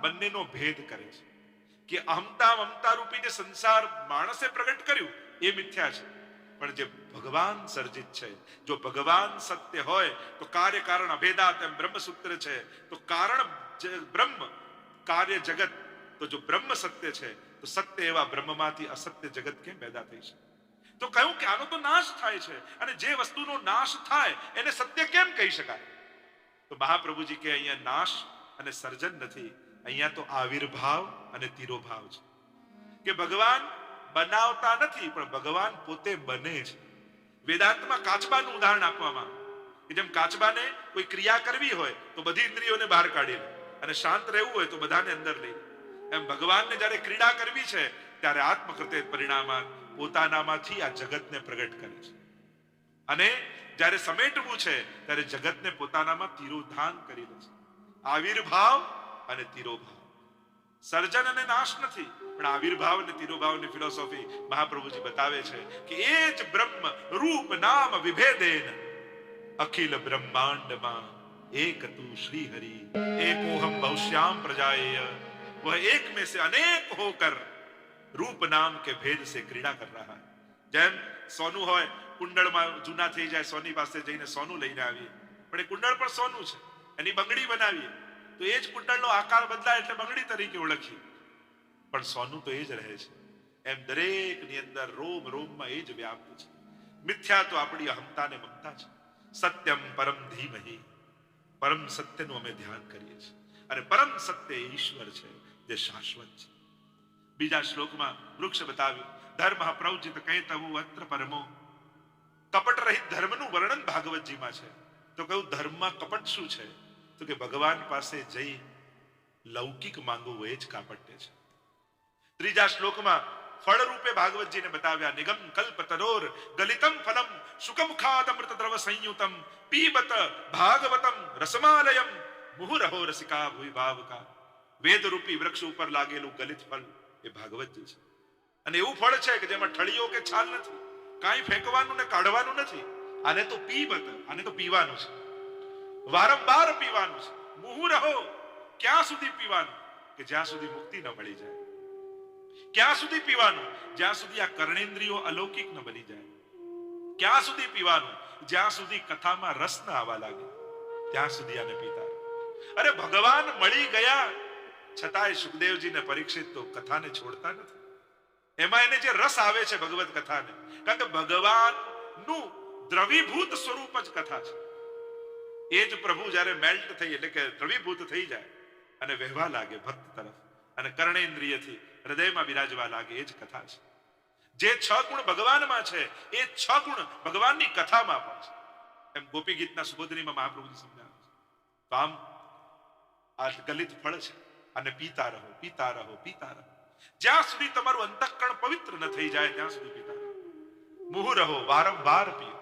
બંનેનો ભેદ કરે છે. કે અહમતા મમતા રૂપી જે સંસાર માણસે પ્રગટ કર્યું, એ મિથ્યા છે. પણ જે ભગવાન સર્જિત છે, જો ભગવાન સત્ય હોય, તો કાર્ય કારણ અભેદા તેમ બ્રહ્મસૂત્ર છે. તો કારણ બ્રહ્મ, કાર્ય જગત, તો જો બ્રહ્મ સત્ય છે, તો સત્ય એવા બ્રહ્મમાંથી અસત્ય જગત કેમ પેદા થઈ છે તો કહ્યું કે આનો તો નાશ થાય છે, અને જે વસ્તુનો નાશ થાય, એને સત્ય કેમ કહી શકાય? તો મહાપ્રભુજી કે અહીંયા નાશ અને સર્જન નથી અહીંયા તો આવિર્ભાવ અને તિરોભાવ છે. કે ભગવાન બનાવતા નથી, પણ ભગવાન પોતે બને છે. વેદાંતમાં કાચબાનું ઉદાહરણ આપવામાં કે જેમ કાચબાને કોઈ ક્રિયા કરવી હોય, તો બધી ઇન્દ્રિયોને બહાર કાઢી લે અને શાંત રહેવું હોય, તો બધાને અંદર લઈ એમ ભગવાનને જ્યારે ક્રીડા કરવી છે, ત્યારે આત્મકૃતે પરિણામાન પોતાનામાંથી આ જગતને પ્રગટ કરે છે. અને જ્યારે સમેટવું છે, ત્યારે જગતને પોતાનામાં તિરોધાન કરી દે છે. આવિર્ભાવ અને તિરોભાવ સર્જન અને નાશ નથી પણ આવિર્ભાવ અને તિરોભાવની ફિલોસોફી મહાપ્રભુજી બતાવે છે કે એ જ બ્રહ્મ રૂપ નામ વિભેદેન અખિલ બ્રહ્માંડમાં એક તું શ્રી હરિ એકોહમ बहुश्याम प्रजाएय वह एक में से अनेक होकर रूप नाम के भेद से क्रीड़ा कर रहा है જેમ સોનું હોય કુંડળમાં જૂના થઈ જાય સોની પાસે જઈને સોનું લઈને આવીએ પણ એ કુંડળ પણ સોનું છે એની બંગડી બનાવીએ તો એ જ કુંડળનો આકાર બદલાય એટલે બંગડી તરીકે ઓળખીએ પણ સોનું તો એ જ રહે છે. એમ દરેકની અંદર રોમ, રોમમાં એ જ વ્યાપ્ત છે. મિથ્યા તો આપણી અહમતા ને મમતા છે. સત્યમ પરમ ધીમહી. પરમ સત્યનું અમે ધ્યાન કરીએ છીએ. અને પરમ સત્ય ઈશ્વર છે, જે શાશ્વત છે. બીજા શ્લોકમાં વૃક્ષ બતાવ્યું, ધર્મ કહીએ તવ અત્ર પરમો. કપટ રહિત ધર્મનું વર્ણન ભાગવતજીમાં છે. તો કહ્યું, ધર્મમાં કપટ શું છે? તો કે ભગવાન પાસે જઈ લૌકિક માંગવું એ જ કાપટ્ય છે. ત્રીજા શ્લોકમાં ફળ રૂપે ભાગવતજીને બતાવ્યા, નિગમ કલ્પ તરોર ગલિતમ ફલમ સુકમુખાદ અમૃત દ્રવ સંયુતમ પીબત ભાગવતમ રસમાલયમ મુહુરહો રસિકા ભૂઈ ભાવકા. વેદ રૂપી વૃક્ષ ઉપર લાગેલું ગલિત ફળ એ ભાગવતજી છે. અને એવું ફળ છે કે જેમાં ઠળીઓ કે છાલ નથી, કાંઈ ફેંકવાનું ને કાઢવાનું નથી, આને તો પીબત, આને તો પીવાનું છે. વારંવાર પીવાનું છે. મુહુરહો ક્યાં સુધી પીવાનું? કે જ્યાં સુધી મુક્તિ ન મળી જાય. ક્યાં સુધી પીવાનું? જ્યાં સુધી આ કર્ણેન્દ્રિયો અલૌકિક ન બની જાય. ક્યાં સુધી પીવાનું? જ્યાં સુધી કથામાં રસ ન આવવા લાગે. ત્યાં સુધી આને પીતા અરે ભગવાન મળી ગયા. છતાંય સુખદેવજીને પરીક્ષિત તો કથાને છોડતા નથી. એમાં એને જે રસ આવે છે ભગવત કથાને, કારણ કે ભગવાનનું દ્રવીભૂત સ્વરૂપ જ કથા છે. એ જ પ્રભુ જ્યારે મેલ્ટ થઈ એટલે કે દ્રવીભૂત થઈ જાય અને વહેવા લાગે ભક્ત તરફ અને કર્ણેન્દ્રિયથી હૃદયમાં બિરાજવા લાગે, એ જ કથા છે. જે છ ગુણ ભગવાનમાં છે, એ છ ગુણ ભગવાનની કથામાં પણ છે. એમ ગોપી ગીતના સુબોધનીમાં મહાપ્રભુજી સમજાવે છે. તો આમ આ ગલિત ફળ છે અને પીતા રહો પીતા રહો પીતા રહો. જ્યાં સુધી તમારું અંતઃકરણ પવિત્ર ન થઈ જાય, ત્યાં સુધી પીતા રહો. મુહુ રહો, વારંવાર પીઓ.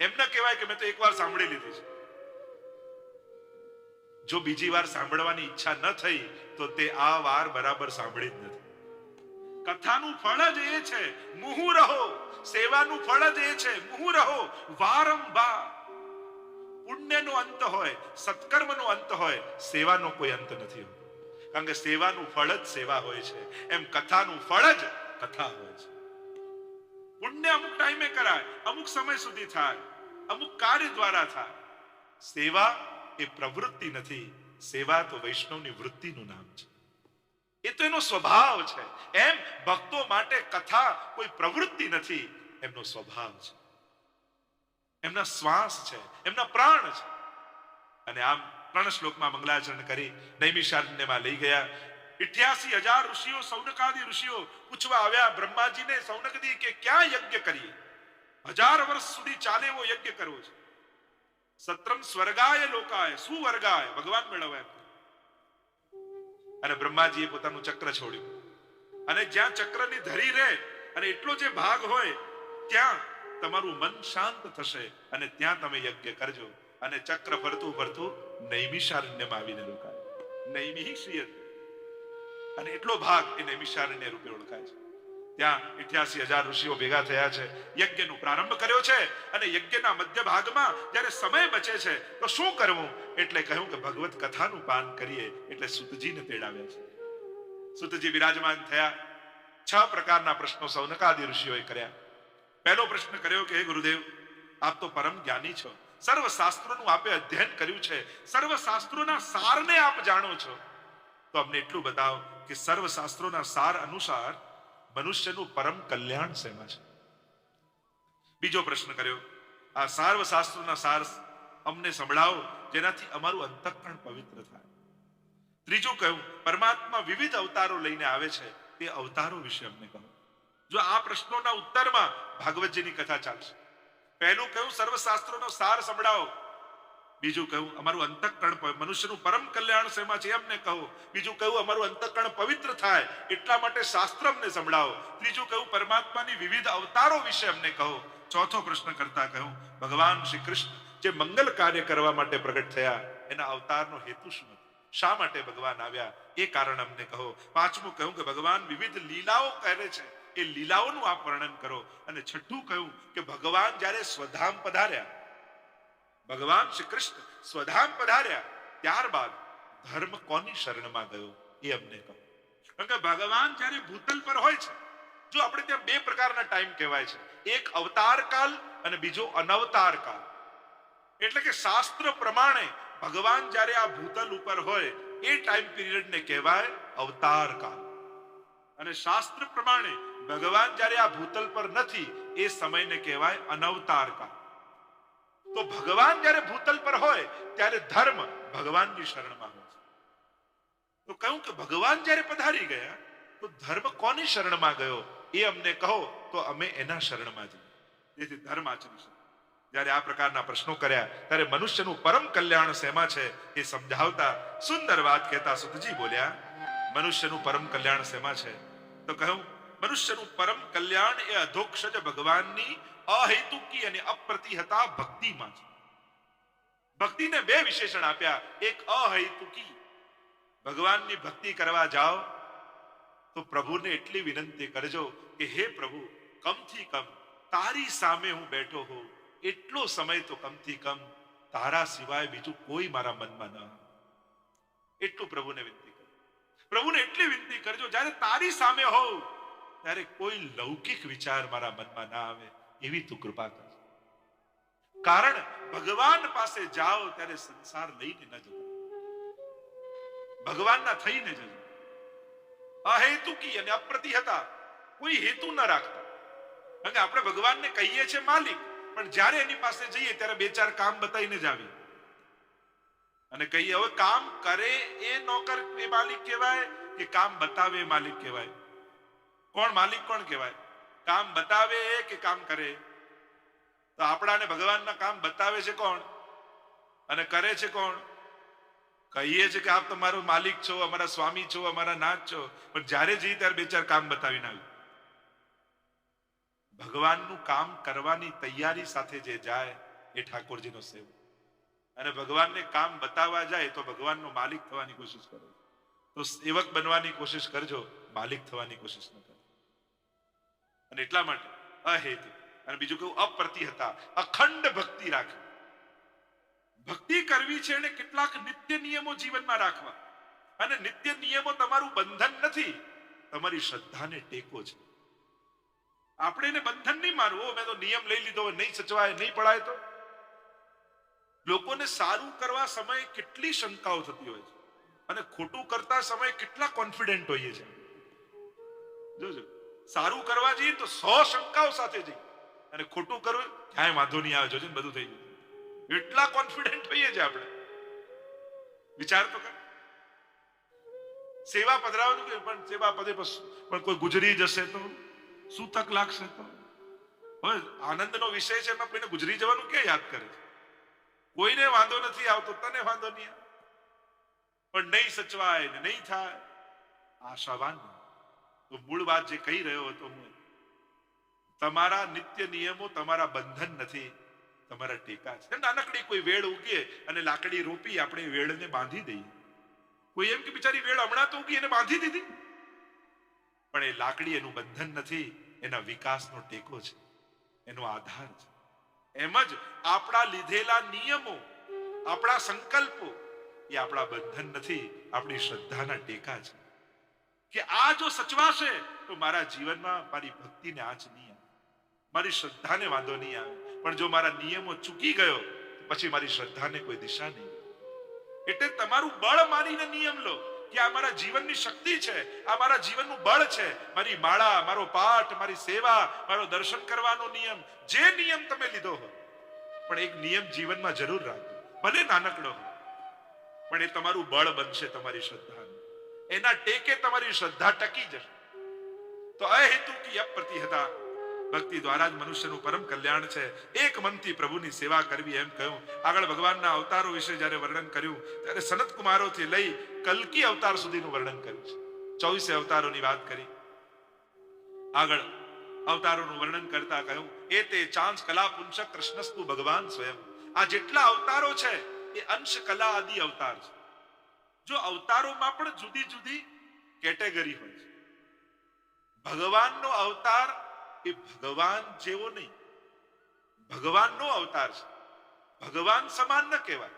એમ ન કહેવાય કે મેં તો એકવાર સાંભળી લીધી છે. જો બીજી વાર સાંભળવાની ઈચ્છા ન થઈ, તો તે આ વાર બરાબર સાંભળી જ નથી. કથાનું ફળ જ એ છે, મુહુ રહો, સેવાનું ફળ જ એ છે, મુહુ રહો, વારંવાર. પુણ્યનો અંત હોય, સત્કર્મનો અંત હોય, સેવાનો કોઈ અંત નથી હોતો. કારણ કે સેવાનું ફળ જ સેવા હોય છે. એમ કથાનું ફળ જ કથા હોય છે. પુણ્ય અમુક ટાઈમે કરાય, અમુક સમય સુધી થાય, અમુક કાર્ય દ્વારા થાય. સેવા એ પ્રવૃત્તિ નથી. સેવા તો વૈષ્ણવની વૃત્તિનું નામ છે. એ તો એનો સ્વભાવ છે. એમ ભક્તો માટે કથા કોઈ પ્રવૃત્તિ નથી, એમનો સ્વભાવ છે. એમના શ્વાસ છે, એમના પ્રાણ છે. અને આમ ત્રણ શ્લોકમાં મંગલાચરણ કરી નૈમિષારણ્યમાં લઈ ગયા. ઇઠ્યાસી હજાર ઋષિઓ, સૌનકાદી ઋષિઓ પૂછવા આવ્યા, બ્રહ્માજીને સૌનકદી કે ક્યાં યજ્ઞ કરીએ? હજાર વર્ષ સુધી ચાલે એવો યજ્ઞ કરવો છે. સત્રમ સ્વર્ગાય લોકાય સુવર્ગાય ભગવાન મેળવાય. અને બ્રહ્માજીએ પોતાનું ચક્ર છોડ્યું. અને જ્યાં ચક્રની ધરી રહે અને એટલો જે ભાગ હોય, ત્યાં તમારું મન શાંત થશે અને ત્યાં તમે યજ્ઞ કરજો. અને ચક્ર ફરતું ફરતું નૈમિષારણ્યમાં આવીને રોકાય. નૈમિષિયત અને એટલો ભાગ એ નૈમિષારણ્ય રૂપે ઓળખાય છે. ત્યાં ઇઠ્યાસી હજાર ઋષિઓ ભેગા થયા છે. યજ્ઞનો પ્રારંભ કર્યો છે અને યજ્ઞના મધ્ય ભાગમાં જ્યારે સમય બચે છે, તો શું કરવું? એટલે કહ્યું કે ભગવત કથાનું પાન કરીએ, એટલે સુતજીને તેડાવ્યા છે. સુતજી વિરાજમાન થયા. છ પ્રકારના પ્રશ્નો સૌનકાદિ ઋષિઓએ કર્યા. પહેલો પ્રશ્ન કર્યો કે, હે ગુરુદેવ, આપ તો પરમ જ્ઞાની છો. સર્વ શાસ્ત્રોનું આપે અધ્યયન કર્યું છે. સર્વ શાસ્ત્રોના સારને આપ જાણો છો. તો અમને એટલું બતાવો કે સર્વ શાસ્ત્રોના સાર અનુસાર મનુષ્યનું પરમ કલ્યાણ શેમાં છે? બીજો પ્રશ્ન કર્યો, આ સાર્વ શાસ્ત્રોના સાર અમને સંભળાવો, જેનાથી અમારું અંતઃકરણ પવિત્ર થાય. ત્રીજું કહ્યું, પરમાત્મા વિવિધ અવતારો લઈને આવે છે, તે અવતારો વિશે અમને કહો. જો આ પ્રશ્નોના ઉત્તરમાં ભાગવતજીની કથા ચાલશે. પહેલું કહ્યું, સર્વશાસ્ત્રોનો સાર સંભળાવો. બીજું કહ્યું અમારું અંતઃકરણ મનુષ્યનું પરમ કલ્યાણ શેમાં છે એમને કહો. બીજું કહ્યું અમારું અંતઃકરણ પવિત્ર થાય, એટલા માટે શાસ્ત્ર અમને સંભળાવો. ત્રીજું કહ્યું પરમાત્માની વિવિધ અવતારો વિશે અમને કહો. ચોથો પ્રશ્ન કરતા કહ્યું ભગવાન શ્રી કૃષ્ણ જે મંગલ કાર્ય કરવા માટે પ્રગટ થયા, એના અવતારનો હેતુ શું શા માટે ભગવાન આવ્યા? એ કારણ અમને કહો. પાંચમું કહ્યું કે ભગવાન વિવિધ લીલાઓ કરે છે, એ લીલાઓનું આપ વર્ણન કરો. અને છઠ્ઠું કહ્યું કે ભગવાન જ્યારે સ્વધામ પધાર્યા ભગવાન શ્રી કૃષ્ણ સ્વધામ પધાર્યા. ત્યારબાદ ધર્મ કોની શરણમાં ગયો એ અમને કહો. કારણ કે ભગવાન જ્યારે ભૂતલ પર હોય છે, જો આપણે ત્યાં બે પ્રકારના ટાઈમ કહેવાય છે. એક અવતાર કાલ અને બીજો અનવતાર કાલ એટલે કે શાસ્ત્ર પ્રમાણે ભગવાન જ્યારે આ ભૂતલ ઉપર હોય, એ ટાઈમ પીરિયડને કહેવાય અવતાર કાળ અને શાસ્ત્ર પ્રમાણે ભગવાન જ્યારે આ ભૂતલ પર નથી, એ સમયને કહેવાય અનવતાર કાળ તો ભગવાન જ્યારે ભૂતલ પર હોય, ત્યારે ધર્મ ભગવાનની શરણમાં હોય તો કહ્યું કે ભગવાન જ્યારે પધારી ગયા, તો ધર્મ કોની શરણમાં ગયો? એ અમને કહો, તો અમે એના શરણમાં જઈએ. જેથી ધર્મ આચરીશું જ્યારે આ પ્રકારના પ્રશ્નો કર્યા, ત્યારે મનુષ્યનું પરમ કલ્યાણ શેમાં છે એ સમજાવતા, સુંદર વાત કહેતા સુતજી બોલ્યા, મનુષ્યનું પરમ કલ્યાણ શેમાં છે? તો કહ્યું, મનુષ્યનું પરમ કલ્યાણ એ અધોક્ષજ ભગવાનની અહેતુકી અને અપ્રતિહતા ભક્તિમાં છે. ભક્તિને બે વિશેષણ આપ્યા. એક અહેતુકી. ભગવાનની ભક્તિ કરવા જાઓ, તો પ્રભુને એટલી વિનંતી કરજો કે, હે પ્રભુ, કમથી કમ તારી સામે હું બેઠો હોઉં. એટલો સમય તો કમથી કમ તારા સિવાય બીજું કોઈ મારા મનમાં ન. એટલું પ્રભુને વિનંતી કરો. પ્રભુને એટલી વિનંતી કરજો, જ્યારે તારી સામે હોઉં, ત્યારે કોઈ લૌકિક વિચાર મારા મનમાં ના આવે. એવી તું કૃપા કર કારણ ભગવાન પાસે જાઓ ત્યારે સંસાર લઈને ન જતો. ભગવાનના થઈને જજો. અહેતુકી અને અપ્રતિહતા કોઈ હેતુ ન રાખતા. કે આપણે ભગવાનને કહીએ છીએ માલિક, પણ જ્યારે એની પાસે જઈએ ત્યારે બે ચાર કામ બતાવીને જ આવીએ. અને કહીએ, હવે કામ કરે એ નોકર એ માલિક કહેવાય કે કામ બતાવે માલિક કહેવાય? કોણ માલિક કોણ કહેવાય? કામ બતાવે કે કામ કરે? તો આપણાને ભગવાનના કામ બતાવે છે કોણ? અને કરે છે કોણ? કહીએ છે કે આપ તમારો માલિક છો, અમારા સ્વામી છો, અમારા નાથ છો, પણ જ્યારે જઈએ ત્યારે બે ચાર કામ બતાવીને આવ્યું ભગવાનનું કામ કરવાની તૈયારી સાથે જે જાય એ ઠાકોરજીનો સેવક. અને ભગવાનને કામ બતાવવા જાય તો ભગવાનનો માલિક થવાની કોશિશ કરો. તો સેવક બનવાની કોશિશ કરજો, માલિક થવાની કોશિશ ન અને એટલા માટે અહેતુ. અને બીજું કેવું અપ્રતિહતા, અખંડ ભક્તિ રાખવી. ભક્તિ કરવી છે અને કેટલાક નિત્ય નિયમો જીવનમાં રાખવા. અને નિત્ય નિયમો તમારું બંધન નથી, તમારી શ્રદ્ધાને ટેકો છે. આપણે એને બંધન નહીં માનવું મેં તો નિયમ લઈ લીધો, નહીં સચવાય, નહીં પડાય તો. લોકોને સારું કરવા સમયે કેટલી શંકાઓ થતી હોય છે. અને ખોટું કરતા સમયે કેટલા કોન્ફિડન્ટ હોઈએ છે. જોજો. સારું કરવા જઈએ તો સો શંકાઓ સાથે જઈએ. અને ખોટું કરવું ક્યાંય વાંધો નહીં આવે, જોજો બધું થઈ ગયું એટલા કોન્ફિડન્ટ હોઈએ છે આપણે. વિચાર તો કર. સેવા પધરાવવાનું કે પણ સેવા પદે પણ કોઈ ગુજરી જશે તો? શું તક લાગશે તો? હવે આનંદનો વિષય છે, એમાં કોઈને ગુજરી જવાનું કે યાદ કરે છે? કોઈને વાંધો નથી આવતો, તને વાંધો નહીં પણ નહીં સચવાય ને નહીં થાય, આશાવાન. તો મૂળ વાત જે કહી રહ્યો હતો હું, તમારા નિત્ય નિયમો તમારા બંધન નથી, તમારા ટેકા છે. નાનકડી કોઈ વેળ ઉગે અને લાકડી રોપી આપણે વેળને બાંધી દઈએ. કોઈ એમ કે બિચારી વેળ હમણાં તો ઉગી એને બાંધી દીધી. પણ એ લાકડી એનું બંધન નથી, એના વિકાસનો ટેકો છે, એનો આધાર છે. એમ જ આપણા લીધેલા નિયમો, આપણા સંકલ્પો, એ આપણા બંધન નથી, આપણી શ્રદ્ધાના ટેકા છે. કે આ જો સચવાશે તો મારા જીવનમાં મારી ભક્તિને આંચ નહીં આવે. મારી શ્રદ્ધાને વાંધો નહીં આવે. પણ જો મારા નિયમો ચૂકી ગયો પછી મારી શ્રદ્ધાને કોઈ દિશા નહીં. એટલે તમારું બળ માનીને નિયમ લો કે આ મારા જીવનની શક્તિ છે, આ મારા જીવનનું બળ છે. મારી માળા, મારો પાઠ, મારી સેવા, મારો દર્શન કરવાનો નિયમ, જે નિયમ તમે લીધો હોય, પણ એક નિયમ જીવનમાં જરૂર રાખો ભલે નાનકડો હોય, પણ એ તમારું બળ બનશે તમારી શ્રદ્ધા. એના ટેકે તમારી શ્રદ્ધા ટકી જશે. તો અહેતુ કી અપ્રતિહતા ભક્તિ દ્વારા જ મનુષ્યનું પરમ કલ્યાણ છે. એક મનથી પ્રભુની સેવા કરવી એમ કહ્યું. આગળ ભગવાનના અવતારો વિશે જ્યારે વર્ણન કર્યું, ત્યારે સનત કુમારોથી લઈ કલ્કી અવતાર સુધીનું વર્ણન કર્યું છે. ચોવીસે અવતારોની વાત કરી. આગળ અવતારોનું વર્ણન કરતા કહ્યું, એ તે ચાંચ કલા પુંસક કૃષ્ણસ્તુ ભગવાન સ્વયં. આ જેટલા અવતારો છે, એ અંશ કલા આદિ અવતાર છે. જો અવતારોમાં પણ જુદી જુદી કેટેગરી હોય છે. ભગવાનનો અવતાર એ ભગવાન જેવો નહીં. ભગવાનનો અવતાર છે. ભગવાન સમાન ન કહેવાય.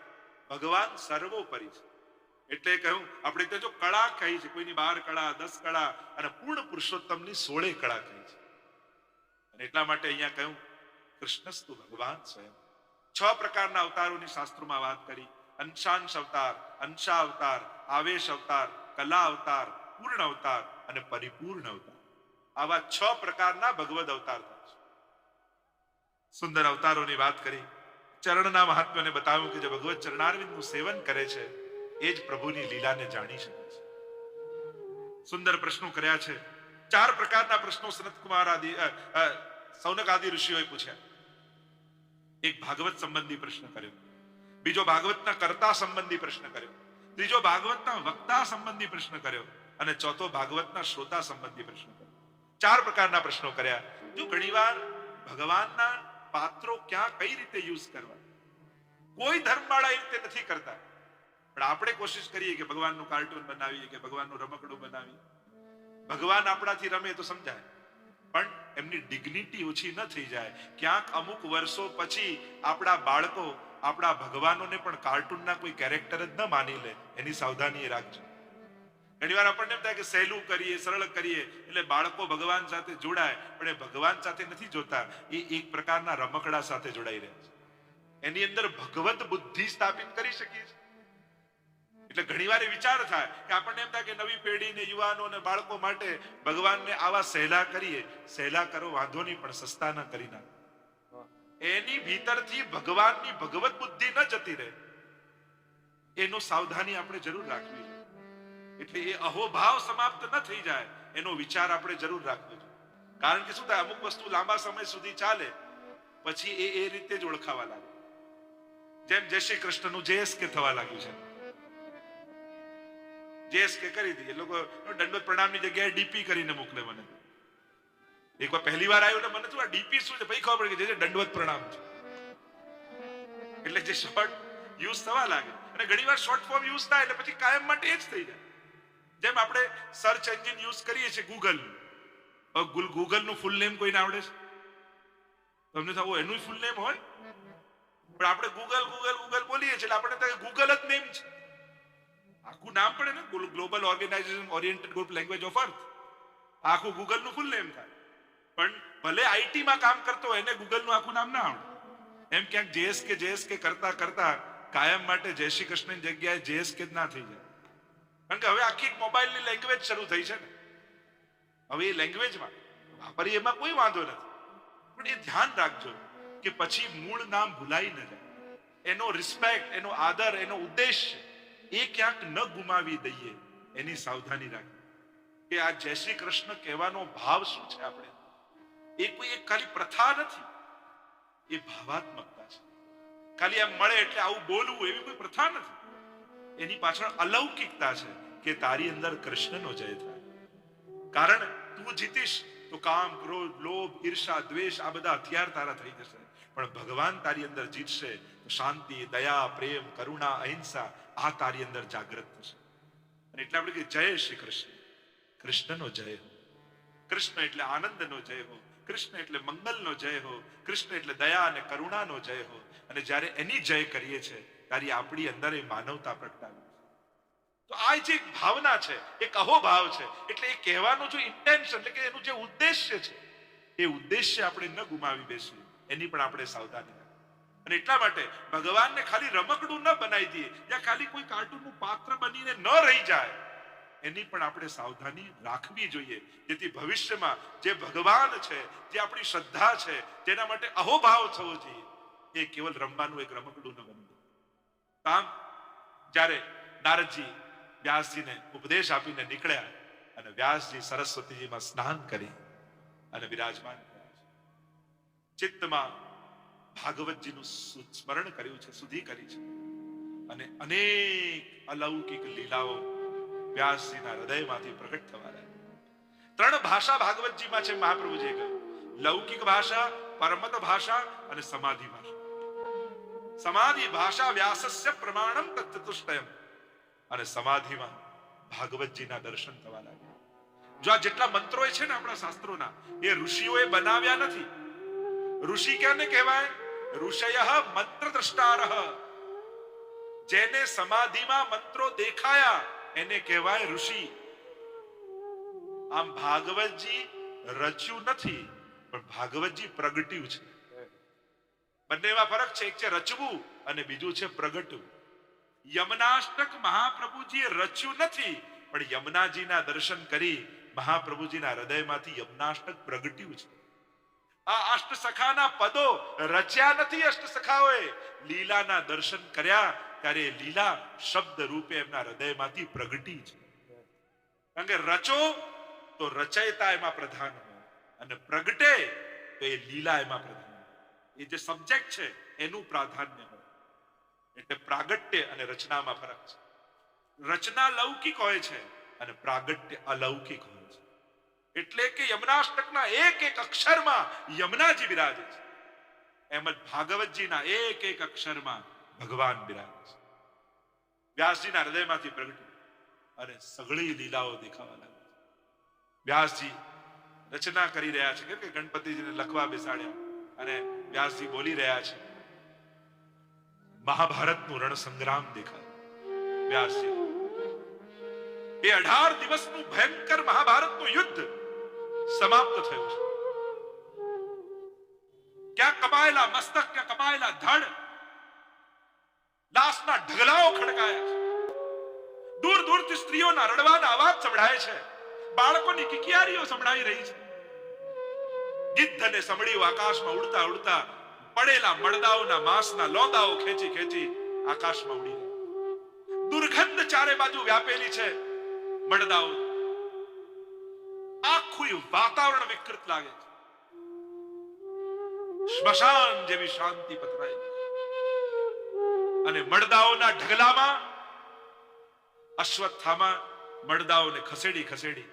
ભગવાન સર્વોપરી છે. એટલે કહ્યું આપણે ત્યાં જો કળા કહી છે, કોઈની બાર કળા, દસ કળા અને પૂર્ણ પુરુષોત્તમની સોળે કળા કહી છે. અને એટલા માટે અહીંયા કહ્યું કૃષ્ણસ્તુ ભગવાન સ્વયં. છ પ્રકારના અવતારોની શાસ્ત્રોમાં વાત કરી. અંશાંશ અવતાર, અંશા અવતાર, આવેશ અવતાર, કલા અવતાર, પૂર્ણ અવતાર અને પરિપૂર્ણ અવતાર. આવા છ પ્રકારના ભગવદ અવતાર સુંદર અવતારોની વાત કરી, ચરણના મહાત્મ્યને બતાવ્યું કે જે ભગવત ચરણારવિંદનું સેવન કરે છે, એ જ પ્રભુની લીલાને જાણી શકે છે. સુંદર પ્રશ્નો કર્યા છે. ચાર પ્રકારના પ્રશ્નો સનતકુમાર આદિ સૌનક આદિ ઋષિઓએ પૂછ્યા. એક ભાગવત સંબંધી પ્રશ્ન કર્યો. બીજો ભાગવતના કર્તા સંબંધી પ્રશ્ન કર્યો. ત્રીજો ભાગવતના વક્તા સંબંધી પ્રશ્ન કર્યો. અને ચોથો ભાગવતના શ્રોતા સંબંધી પ્રશ્ન ચાર પ્રકારના પ્રશ્નો કર્યા. જો ઘણીવાર ભગવાનના પાત્રો ક્યાં કઈ રીતે યુઝ કરવા? કોઈ ધર્મવાળા એ રીતે નથી કરતા. પણ આપણે કોશિશ કરીએ કે ભગવાનનું કાર્ટૂન બનાવીએ કે ભગવાનનું રમકડું બનાવીએ. ભગવાન આપણાથી રમે તો સમજાય. પણ એમની ડિગ્નિટી ઓછી ન થઈ જાય. ક્યાંક અમુક વર્ષો પછી આપણા બાળકો આપણા ભગવાનોને પણ કાર્ટૂનના કોઈ કેરેક્ટર જ ન માની લે. એની સાવધાની રાખજો. ઘણી વાર આપણને એમ થાય કે સહેલું કરીએ, સરળ કરીએ, એટલે બાળકો ભગવાન સાથે જોડાય, પણ એ ભગવાન સાથે નથી જોતા. એ એક પ્રકારના રમકડા સાથે જોડાઈ રહ્યા છે. એની અંદર ભગવત બુદ્ધિ સ્થાપિત કરી શકીએ છીએ. એટલે ઘણીવાર વિચાર થાય કે આપણને એમ થાય કે નવી પેઢીને, યુવાનો અને બાળકો માટે ભગવાનને આવા સહેલા કરીએ. સહેલા કરો, વાંધો નહીં, પણ સસ્તા ન કરી નાખો. એની ભીતરથી ભગવાનની ભગવત બુદ્ધિ ન જતી રહે. એનો સાવધાની આપણે જરૂર રાખવી એટલે એ અહોભાવ સમાપ્ત ન થઈ જાય, એનો વિચાર આપણે જરૂર રાખવો જોઈએ. કારણ કે શું થાય, અમુક વસ્તુ લાંબા સમય સુધી ચાલે, પછી એ એ રીતે જ ઓળખાવા લાગે. જેમ જય શ્રી કૃષ્ણનું જેએસ કે થવા લાગ્યું છે. જેએસ કે કરી દીધી એ લોકો દંડોત પ્રણામની જગ્યાએ ડીપી કરીને મોકલે મને. એકવાર પહેલી વાર આવ્યો એટલે મને આ ડીપી શું છે પછી ખબર પડી કે જે દંડવત પ્રણામ છે. એટલે જે શોર્ટ યુઝ થવા લાગે. અને ઘણીવાર શોર્ટ ફોર્મ યુઝ થાય એટલે પછી કાયમ માટે એ જ થઈ જાય. જેમ આપણે સર્ચ એન્જિન યુઝ કરીએ છીએ ગૂગલ ગૂગલનું ફૂલ નેમ કોઈને આવડે છે? તમને થવું એનું ફૂલ નેમ હોય? પણ આપણે ગૂગલ ગૂગલ ગૂગલ બોલીએ છીએ આપણે થાય ગૂગલ જ નેમ છે. આખું નામ પડે ને global organisation oriented group language of earth આખું ગૂગલનું ફૂલ નેમ થાય. પણ ભલે આઈટી માં કામ કરતો હોય, એને ગૂગલનું આખું નામ ના આવડે. એમ ક્યાંક જેએસ કે જેએસ કે કરતા કરતા કાયમ માટે જય શ્રી કૃષ્ણની જગ્યાએ જેએસ કે જ ના થઈ જાય. કારણ કે હવે આખી મોબાઈલની લેંગ્વેજ શરૂ થઈ છે ને. હવે એ લેંગ્વેજમાં વાપરી એમાં કોઈ વાંધો નથી. પણ એ ધ્યાન રાખજો કે પછી મૂળ નામ ભૂલાઈ ન જાય. એનો રિસ્પેક્ટ એનો આદર, એનો ઉદ્દેશ એ ક્યાંક ન ગુમાવી દઈએ એની સાવધાની રાખવી કે આ જય શ્રી કૃષ્ણ કહેવાનો ભાવ શું છે આપણે? એ કોઈ એક ખાલી પ્રથા નથી. એ ભાવાત્મકતા છે. ખાલી આમ મળે એટલે આવું બોલવું એવી કોઈ પ્રથા નથી. એની પાછળ અલૌકિકતા છે કે તારી અંદર કૃષ્ણનો જય થાય. કારણ તું જીતીશ તો કામ, ક્રોધ, લોભ, ઈર્ષા, દ્વેષ, આ બધા હથિયાર તારા થઈ જશે. પણ ભગવાન તારી અંદર જીતશે શાંતિ, દયા, પ્રેમ, કરુણા, અહિંસા, આ તારી અંદર જાગૃત થશે. અને એટલે આપણે કે જય શ્રી કૃષ્ણ. કૃષ્ણનો જય કૃષ્ણ એટલે આનંદનો જય હો. કૃષ્ણ એટલે મંગલનો જય હો, કૃષ્ણ એટલે દયા અને કરુણાનો જય હો. અને જ્યારે એની જય કરીએ છે, ત્યારે આપણી અંદર એ માનવતા પ્રગટાવી તો આ જે એક ભાવના છે, એક અહોભાવ છે, એટલે એ કહેવાનો જો ઇન્ટેન્શન એટલે કે એનું જે ઉદ્દેશ્ય છે, એ ઉદ્દેશ્ય આપણે ન ગુમાવી બેસીએ, એની પણ આપણે સાવધાની અને એટલા માટે ભગવાનને ખાલી રમકડું ન બનાવી દઈએ યા ખાલી કોઈ કાર્ટૂનનું પાત્ર બનીને ન રહી જાય એની પણ આપણે સાવધાની રાખવી જોઈએ. જેથી ભવિષ્યમાં જે ભગવાન છે, જે આપણી શ્રદ્ધા છે, તેના માટે અહોભાવ થવો જોઈએ. એ કેવલ રમવાનું એક રમકડું ન બનવું આમ જ્યારે નારદજી વ્યાસજીને ઉપદેશ આપીને નીકળ્યા અને વ્યાસજી સરસ્વતીજીમાં સ્નાન કરી અને વિરાજમાન ચિત્તમાં ભાગવતજીનું સ્મરણ કર્યું છે સુધી કરી છે. અને અનેક અલૌકિક લીલાઓ વ્યાસજીના હૃદયમાંથી પ્રગટ થવા લાગી ત્રણ ભાષા ભાગવતજીમાં છે મહાપ્રભુજીએ કહ્યું. લૌકિક ભાષા, પરમત ભાષા અને સમાધિ ભાષા. સમાધિ ભાષા વ્યાસસ્ય પ્રમાણમ તત્ચતુષ્ટયમ. અને સમાધિમાં ભાગવતજીના દર્શન થવા લાગ્યા. જો આ જેટલા મંત્રો છે ને આપણા શાસ્ત્રોના, એ ઋષિઓએ બનાવ્યા નથી. ઋષિ ક્યાંને કહેવાય? ઋષય મંત્ર દ્રષ્ટારહ જેને સમાધિમાં મંત્રો દેખાયા એને કહેવાય ઋષિ. આમ ભાગવતજી રચ્યું નથી, પણ ભાગવતજી પ્રગટ્યું છે. બંનેમાં ફરક છે, એક છે રચવું અને બીજું છે પ્રગટવું. યમનાષ્ટક મહાપ્રભુજીએ રચ્યું નથી, પણ યમુનાજીના દર્શન કરી મહાપ્રભુજીના હૃદયમાંથી યમનાષ્ટક પ્રગટ્યું છે. આ અષ્ટ સખાના પદો રચ્યા નથી અષ્ટ સખાઓએ લીલાના દર્શન કર્યા ત્યારે એ લીલા શબ્દ રૂપે એમના હૃદયમાંથી પ્રગટી છે. કારણ કે રચો તો રચયતા એમાં પ્રધાન અને પ્રગટે તો એ લીલા એમાં પ્રધાન એ જે સબ્જેક્ટ છે, એનું પ્રાધાન્ય હોય. એટલે પ્રાગટ્ય અને રચનામાં ફરક છે. રચના લૌકિક હોય છે અને પ્રાગટ્ય અલૌકિક હોય છે. એટલે કે યમનાષ્ટકના એક એક અક્ષરમાં યમનાજી બિરાજે છે. એમ જ ભાગવતજીના એક એક અક્ષરમાં ભગવાન બિરાજ છે. વ્યાસજીના હૃદયમાંથી પ્રગટ્યું અને સઘળી લીલાઓ દેખાવા લાગી. વ્યાસજી રચના કરી રહ્યા છે. કેમ કે ગણપતિજીને લખવા બેસાડ્યા અને વ્યાસજી બોલી રહ્યા છે, મહાભારતનું રણ સંગ્રામ દેખાય. વ્યાસજી, એ અઢાર દિવસનું ભયંકર મહાભારતનું યુદ્ધ સમાપ્ત થયું છે. ક્યાં કપાયેલા મસ્તક, ક્યાં કપાયેલા ધડ લાશના ઢગલાઓ ખડકાયા છે. દૂર દૂરથી સ્ત્રીઓના રડવાના અવાજ સંભળાય છે. બાળકોની કિકિયારીઓ સંભળાઈ રહી છે. ગિદ્ધ અને સમડીઓ આકાશમાં ઉડતા ઉડતા પડેલા મળદાઓના માંસના લોદાઓ ખેંચી ખેંચી આકાશમાં ઉડી. દુર્ગંધ ચારે બાજુ વ્યાપેલી છે. મડદાઓ આખું વાતાવરણ વિકૃત લાગે છે. સ્મશાન જેવી શાંતિ પથરાઈ અને મડદાઓના ઢગલામાં, અશ્વત્થામાં મડદાઓને ખસેડી ખસેડી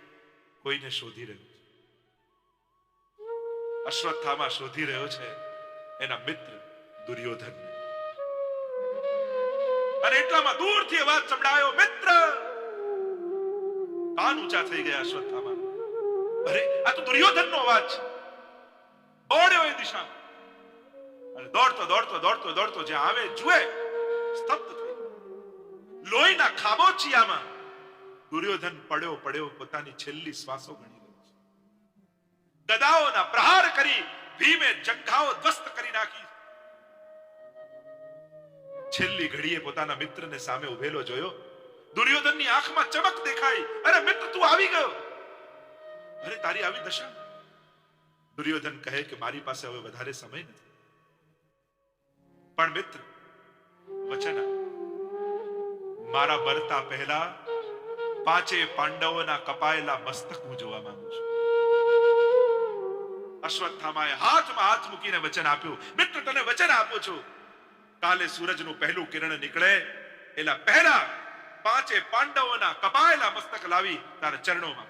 કોઈને શોધી રહ્યો છે. અશ્વત્થામાં શોધી રહ્યો છે એના મિત્ર દુર્યોધન અને એટલામાં દૂરથી અવાજ સંભળાયો, મિત્ર, કાન ઊંચા થઈ ગયા અશ્વત્થામાં. અરે, આ તો દુર્યોધનનો અવાજ છે. દોડ્યો એ દિશામાં અને દોડતો દોડતો દોડતો દોડતો, જ્યાં આવે, જુએ. સ્તબ્ધ થઈ લોહીના ખાબોચિયામાં દુર્યોધન પડ્યો પડ્યો પોતાની છેલ્લી શ્વાસો ગણી રહ્યો છે. ગદાઓના પ્રહાર કરી ભીમે જંઘાઓ ધ્વસ્ત કરી નાખી. છેલ્લી ઘડીએ પોતાના મિત્રને સામે ઉભેલો જોયો. દુર્યોધનની આંખમાં ચમક દેખાઈ. અરે મિત્ર, તું આવી ગયો. અરે, તારી આવી દશા? દુર્યોધન કહે કે મારી પાસે હવે વધારે સમય નથી. પણ મિત્ર વચન મારા મરતા પહેલા પાંચે પાંડવોના કપાયેલા મસ્તક હું જોવા માંગુ છું. અશ્વત્થામાએ હાથમાં હાથ મૂકીને વચન આપ્યું. મિત્ર, તને વચન આપું છું. કાલે સૂરજનું પહેલું કિરણ નીકળે, એલા પહેલા પાંચે પાંડવોના કપાયેલા મસ્તક લાવી તારા ચરણોમાં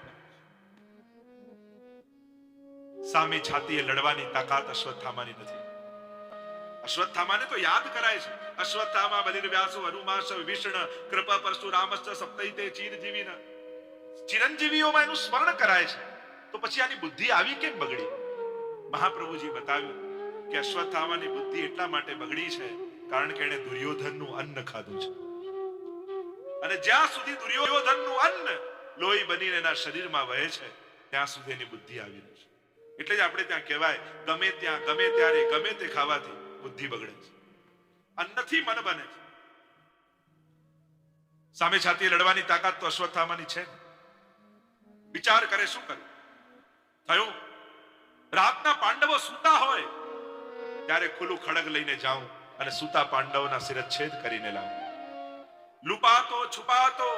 સામે છાતીએ લડવાની તાકાત અશ્વત્થામાની નથી. અશ્વત્થામાને તો યાદ કરાય છે. અશ્વત્થામા બલિર વ્યાસો હનુમાસ વિષ્ણ કૃપા પરશુરામસ્ત સપ્તૈતે ચિરજીવીન. ચિરંજીવીઓમાં એનું સ્મરણ કરાય છે. તો પછી આની બુદ્ધિ આવી કેમ બગડી? મહાપ્રભુજી બતાવ્યું કે અશ્વત્થામાની બુદ્ધિ એટલા માટે બગડી છે કારણ કે એણે દુર્યોધનનું અન્ન ખાધું છે. અને જ્યાં સુધી દુર્યોધનનું અન્ન લોહી બનીને એના શરીરમાં વહે છે, ત્યાં સુધી એની બુદ્ધિ આવી છે. એટલે જ આપણે ત્યાં કહેવાય, ગમે ત્યાં, ગમે ત્યારે, ગમે તે ખાવાથી બુદ્ધિ બગડે છે. અન્નથી મન બને છે. સામે છાતી લડવાની તાકાત તો અશ્વત્થામાની છે વિચાર કરે શું કરે? થયું? રાતના પાંડવો સૂતા હોય, ત્યારે ખુલ્લું ખડગ લઈને જાઉં અને સૂતા પાંડવના શિરચ્છેદ કરીને લાવું. લુપાતો, છુપાતો,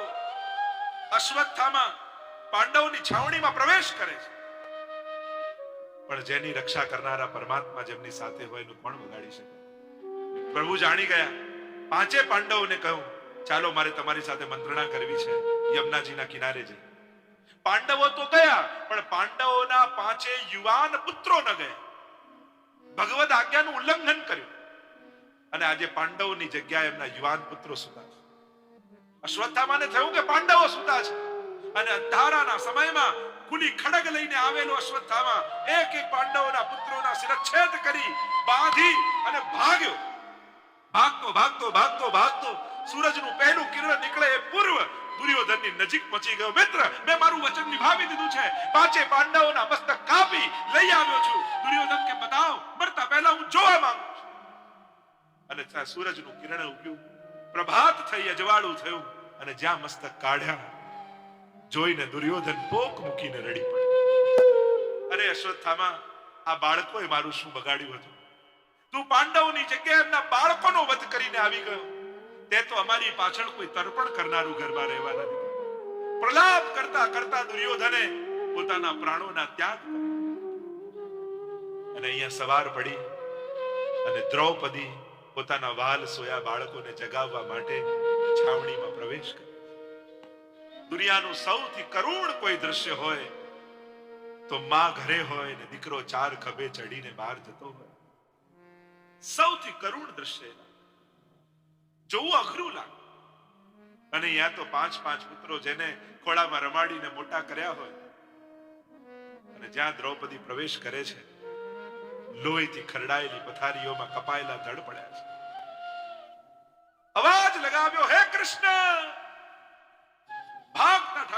અશ્વત્થામાં પાંડવોની છાવણીમાં પ્રવેશ કરે છે. પણ જેની રક્ષા કરનારા પરમાત્મા જેમની સાથે હોય એનું કોણ વગાડી શકે. પ્રભુ જાણી ગયા. પાંચે પાંડવોને કહ્યું, ચાલો, મારે તમારી સાથે મંત્રણા કરવી છે, યમુનાજીના કિનારે જઈ. પાંડવો તો ગયા, પણ પાંડવોના પાંચે યુવાન પુત્રો ન ગયા. ભગવદ આજ્ઞાનું ઉલ્લંઘન કર્યું. અને આજે પાંડવોની જગ્યાએ એમના યુવાન પુત્રો સુતા છે. અશ્વત્થામાને થયું કે પાંડવો સુતા છે? અને અંધારાના સમયમાં ખુલી ખડગ લઈને આવેલો અશ્વત્થામા. એક એક પાંડવોના પુત્રોના શિરચ્છેદ કરી બાંધી અને ભાગ્યો. ભાગતો ભાગતો ભાગતો ભાગતો સૂરજનું પહેલું કિરણ નીકળે એ પૂર્વ દુર્યોધનની નજીક પહોંચી ગયો. મિત્ર, મેં મારું વચન નિભાવી દીધું છે. પાંચે પાંડવોના મસ્તક કાપી લઈ આવ્યો છું. દુર્યોધન કે, બતાવ, મરતા પહેલા હું જોવા માંગુ છું. અને ત્યાં સૂરજનું કિરણ ઉગ્યું. પ્રભાત થઈ, અજવાળું થયું અને જ્યાં મસ્તક કાઢ્યા. જોઈને દુર્યોધન પોક મૂકીને રડી પડ્યો અરે અશ્વત્થામા, આ બાળકોએ મારું શું બગાડ્યું હતું? તું પાંડવોની જગ્યાએ એમના બાળકોનો વધ કરીને આવી ગયો. તે તો અમારી પાછળ કોઈ તર્પણ કરનારું ઘરમાં રહેવા નથી પ્રલાપ કરતા કરતા દુર્યોધને પોતાના પ્રાણોના ત્યાગ. અને અહીંયા સવાર પડી અને દ્રૌપદી પોતાના વાલ સોયા બાળકોને જગાવવા માટે છાવણીમાં પ્રવેશ કર્યો દુનિયાનું સૌથી કરુણ કોઈ દ્રશ્ય હોય, તો માં ઘરે હોય ને દીકરો ચાર ખભે ચડીને બહાર જતો હોય. સૌથી કરુણ દ્રશ્ય જોવું અઘરું લાગે. અને યા તો પાંચ પાંચ પુત્રો જેને ખોળામાં રમાડીને મોટા કર્યા હોય. અને જ્યાં દ્રૌપદી પ્રવેશ કરે છે, લોહીથી ખરડાયેલી પથારીઓમાં કપાયેલા ધડ પડ્યા છે. અવાજ લગાવ્યો, હે કૃષ્ણ!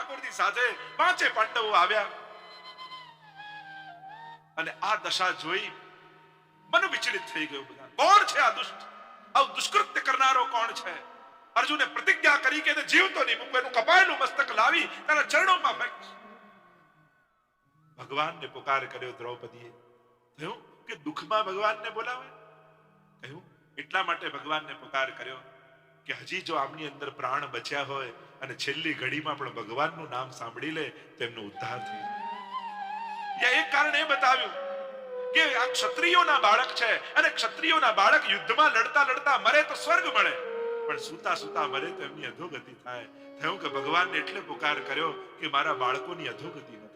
ઠાકોરજી સાથે પાંચે પાંડવો આવ્યા. અને આ દશા જોઈ મન વિચલિત થઈ ગયું બધા. કોણ છે આ દુષ્ટ? આવું દુષ્કૃત્ય કરનારો કોણ છે? અર્જુને પ્રતિજ્ઞા કરી કે જીવતો નહીં મૂકવું એનું કપાયેલું મસ્તક લાવી તારા ચરણોમાં ફેંકીશ. ભગવાનને પુકાર કર્યો દ્રૌપદીએ. કહ્યું કે દુઃખમાં ભગવાનને બોલાવે? કહ્યું, એટલા માટે ભગવાનને પુકાર કર્યો. કે હજી જો આમની અંદર પ્રાણ બચ્યા હોય અને છેલ્લી ઘડીમાં પણ ભગવાનનું નામ સાંભળી લે, તો એમનો ઉદ્ધાર થઈ એક કારણ એ બતાવ્યું કે આ ક્ષત્રિયોના બાળક છે અને ક્ષત્રિયોના બાળક યુદ્ધમાં લડતા લડતા મરે તો સ્વર્ગ મળે. પણ સુતા સુતા મરે તો એમની અધોગતિ થાય. થયું કે ભગવાનને એટલે પુકાર કર્યો કે મારા બાળકોની અધોગતિ નથી.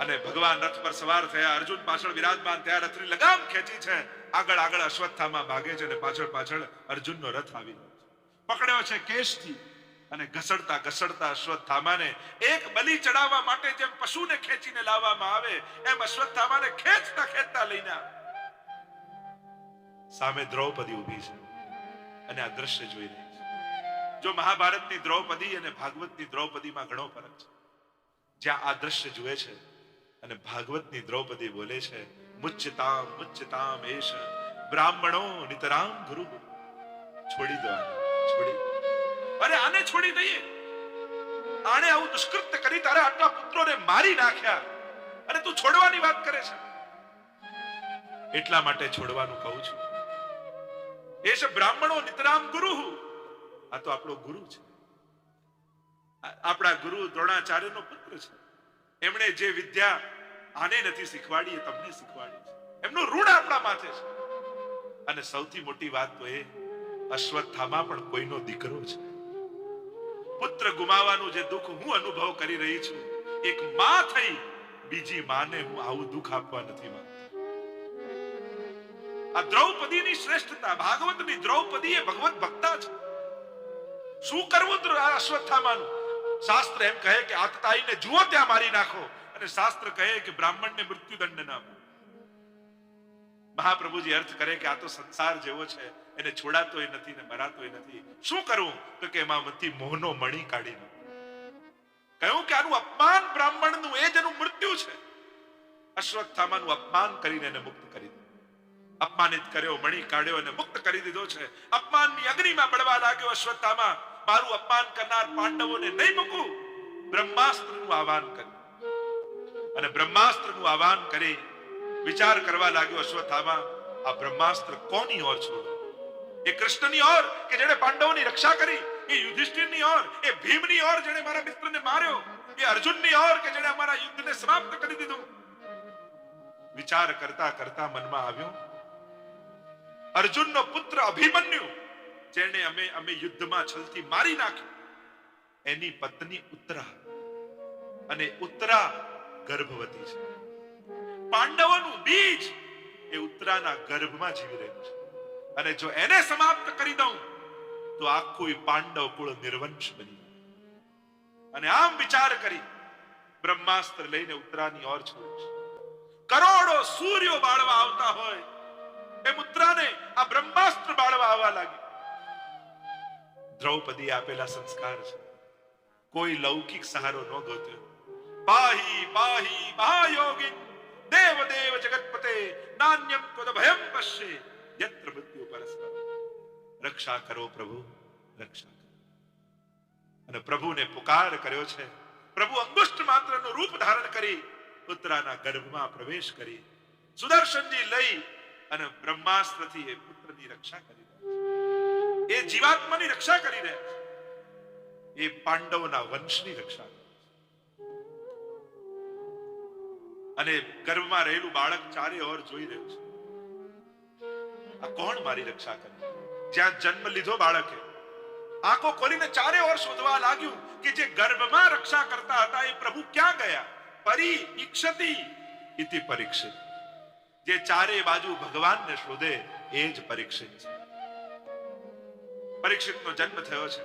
અને ભગવાન રથ પર સવાર થયા, અર્જુન પાછળ વિરાજમાન થયા, રથની લગામ ખેંચી છે. આગળ આગળ અશ્વત્થામાં ભાગે છે અને પાછળ પાછળ અર્જુનનો રથ આવી પકડ્યો છે કેશથી અને ઘસડતા ઘસડતા અશ્વત્થામાને એક બલિ ચડાવવા માટે જેમ પશુને ખેંચીને લાવવામાં આવે, એમ અશ્વત્થામાને ખેંચતા ખેંચતા લઈને સામે દ્રૌપદી ઊભી છે અને આ દ્રશ્ય જોઈ રહી છે. જો મહાભારતની દ્રૌપદી અને ભાગવતની દ્રૌપદીમાં ઘણો ફરક છે. જ્યાં આ દ્રશ્ય જુએ છે અને ભાગવતની દ્રૌપદી બોલે છે મુચ્ચતામ મુચ્ચતામ એશ બ્રાહ્મણો નિતરામ ગુરુ છોડી દો છોડી અરે આને છોડી દઈએ આને આવું દુષ્કૃત્ય કરી તારા આટલા પુત્રોને મારી નાખ્યા અને તું છોડવાની વાત કરે છે એટલા માટે છોડવાનું કહું છું। એ છે બ્રાહ્મણો નિતરામ ગુરુ આ તો આપણો ગુરુ છે। આપણા ગુરુ દ્રોણાચાર્યનો પુત્ર છે। એમણે જે વિદ્યા આને નથી શીખવાડી, એ તમને શીખવાડી એમનું ઋણ આપણા માથે છે. અને સૌથી મોટી વાત તો એ, અશ્વત્થામાં પણ કોઈનો દીકરો છે. પુત્ર ગુમાવવાનું જે દુઃખ હું અનુભવ કરી રહી છું, એક માં થઈ, બીજી માને હું આવું દુઃખ આપવા નથી માંગતી. આ દ્રૌપદીની શ્રેષ્ઠતા, ભાગવતની દ્રૌપદી એ ભગવત ભક્તા છે શું કરવું અશ્વત્થામાનું? શાસ્ત્ર એમ કહે કે આતતાઈને જુઓ ત્યાં મારી નાખો. અને શાસ્ત્ર કહે કે બ્રાહ્મણને મૃત્યુદંડ ના મહાપ્રભુજી અર્થ કરે કે આ તો સંસાર જેવો છે, એને છોડાતોય નથી ને મરાતોય નથી. શું કરવું તો કે એમાંથી મોહનો મણી કાઢી નાખો. કહ્યું કે આનું અપમાન બ્રાહ્મણનું, એ જ મૃત્યુ છે. અશ્વત્થામાનું અપમાન કરીને એને મુક્ત કરી અપમાનિત કર્યો, મણી કાઢ્યો અને મુક્ત કરી દીધો છે. અપમાનની અગ્નિમાં બળવા લાગ્યો અશ્વત્થામા. મારું અપમાન કરનાર પાંડવોને નહીં મૂકું. બ્રહ્માસ્ત્રનું આહવાન કર્યું. અને બ્રહ્માસ્ત્રનું આહવાન કરી વિચાર કરવા લાગ્યો અશ્વત્થામા, આ બ્રહ્માસ્ત્ર કોની ઓર છો? એ કૃષ્ણની ઓર, કે જેણે પાંડવોની રક્ષા કરી? એ યુધિષ્ઠિરની ઓર, એ ભીમની ઓર જેણે મારા મિત્રને માર્યો? એ અર્જુનની ઓર, કે જેણે અમારા યુદ્ધને સમાપ્ત કરી દીધું? વિચાર કરતા કરતા મનમાં આવ્યો, અર્જુનનો પુત્ર અભિમન્યુ જેને અમે અમે યુદ્ધમાં છલથી મારી નાખ્યો. એની પત્ની ઉત્તરા. અને ઉત્તરા ગર્ભવતી છે. પાંડવોનું બીજ એ ઉત્તરાના ગર્ભમાં જીવી રહ્યું છે. અને જો એને સમાપ્ત કરી દઉં, તો આખું એ પાંડવ કુળ નિર્વંશ બની અને આમ વિચાર કરી બ્રહ્માસ્ત્ર લઈને ઉત્તરાની ઓર છોડે છે. કરોડો સૂર્યો બાળવા આવતા હોય, એમ ઉત્તરાને આ બ્રહ્માસ્ત્ર બાળવા આવવા લાગી દ્રૌપદી આપેલા સંસ્કાર છે. કોઈ લૌકિક સહારો ન ગોત્યો. પાહી પાહી મહાયોગિન દેવ દેવ જગતપતે નાન્યમ ત્વદ ભયમ પશ્યે યત્ર મૃત્યુ પરસ્પર રક્ષા કરો પ્રભુ રક્ષા કરો અને પ્રભુને પુકાર કર્યો છે. પ્રભુ અંગુષ્ઠ માત્રનું રૂપ ધારણ કરી, પુત્રના ગર્ભમાં પ્રવેશ કરી, સુદર્શનજી લઈ અને બ્રહ્માસ્ત્રથી એ પુત્રની રક્ષા કરી રહ્યા. એ જીવાત્માની રક્ષા કરી રહ્યા એ પાંડવના વંશની રક્ષા અને ગર્ભમાં રહેલું બાળક ચારે ઓર જોઈ રહ્યું છે. આ કોણ મારી રક્ષા કરે? જ્યાં જન્મ લીધો બાળકે. આંખો ખોલીને ચારે ઓર શોધવા લાગ્યું કે જે ગર્ભમાં રક્ષા કરતા હતા એ પ્રભુ ક્યાં ગયા? પરી, ઈક્ષતિ. ઇતિ પરીક્ષિત. જે ચારે બાજુ ભગવાનને શોધે, એ જ પરીક્ષિત છે. પરીક્ષિતનો જન્મ થયો છે.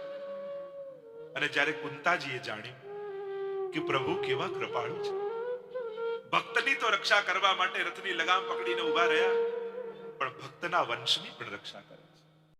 અને જ્યારે કુંતાજીએ જાણ્યું કે પ્રભુ કેવા કૃપાળુ છે. ભક્તની તો રક્ષા કરવા માટે રથની લગામ પકડીને ઊભા રહ્યા, પણ ભક્તના વંશની પણ રક્ષા કરે.